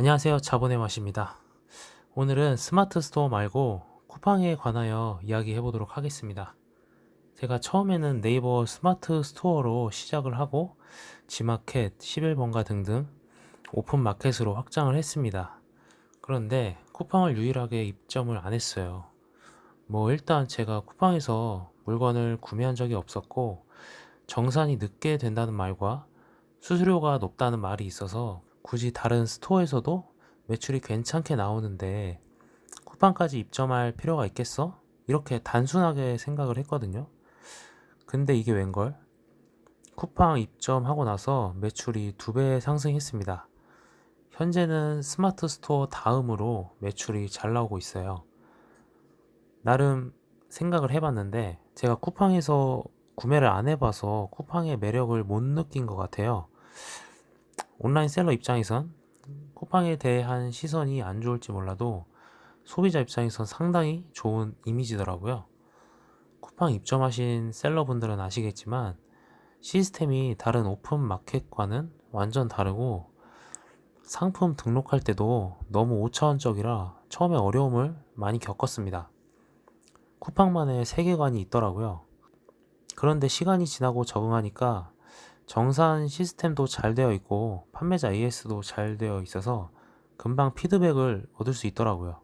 안녕하세요. 자본의 맛입니다. 오늘은 스마트 스토어 말고 쿠팡에 관하여 이야기해 보도록 하겠습니다. 제가 처음에는 네이버 스마트 스토어로 시작을 하고 지마켓, 11번가 등등 오픈 마켓으로 확장을 했습니다. 그런데 쿠팡을 유일하게 입점을 안 했어요. 뭐 일단 제가 쿠팡에서 물건을 구매한 적이 없었고 정산이 늦게 된다는 말과 수수료가 높다는 말이 있어서 굳이 다른 스토어에서도 매출이 괜찮게 나오는데 쿠팡까지 입점할 필요가 있겠어? 이렇게 단순하게 생각을 했거든요. 근데 이게 웬걸? 쿠팡 입점하고 나서 매출이 두 배 상승했습니다. 현재는 스마트 스토어 다음으로 매출이 잘 나오고 있어요. 나름 생각을 해봤는데 제가 쿠팡에서 구매를 안 해봐서 쿠팡의 매력을 못 느낀 것 같아요. 온라인 셀러 입장에선 쿠팡에 대한 시선이 안 좋을지 몰라도 소비자 입장에선 상당히 좋은 이미지더라고요. 쿠팡 입점하신 셀러분들은 아시겠지만 시스템이 다른 오픈 마켓과는 완전 다르고 상품 등록할 때도 너무 오차원적이라 처음에 어려움을 많이 겪었습니다. 쿠팡만의 세계관이 있더라고요. 그런데 시간이 지나고 적응하니까 정산 시스템도 잘 되어 있고 판매자 AS도 잘 되어 있어서 금방 피드백을 얻을 수 있더라고요.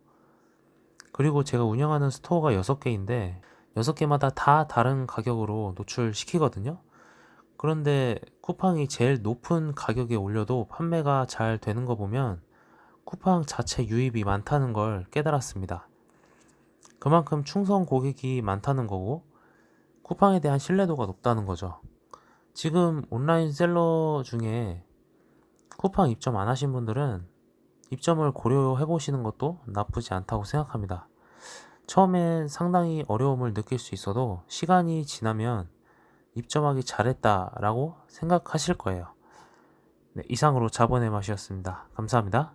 그리고 제가 운영하는 스토어가 6개인데 6개마다 다 다른 가격으로 노출시키거든요. 그런데 쿠팡이 제일 높은 가격에 올려도 판매가 잘 되는 거 보면 쿠팡 자체 유입이 많다는 걸 깨달았습니다. 그만큼 충성 고객이 많다는 거고 쿠팡에 대한 신뢰도가 높다는 거죠. 지금 온라인 셀러 중에 쿠팡 입점 안 하신 분들은 입점을 고려해 보시는 것도 나쁘지 않다고 생각합니다. 처음엔 상당히 어려움을 느낄 수 있어도 시간이 지나면 입점하기 잘했다라고 생각하실 거예요. 네, 이상으로 자본의 맛이었습니다. 감사합니다.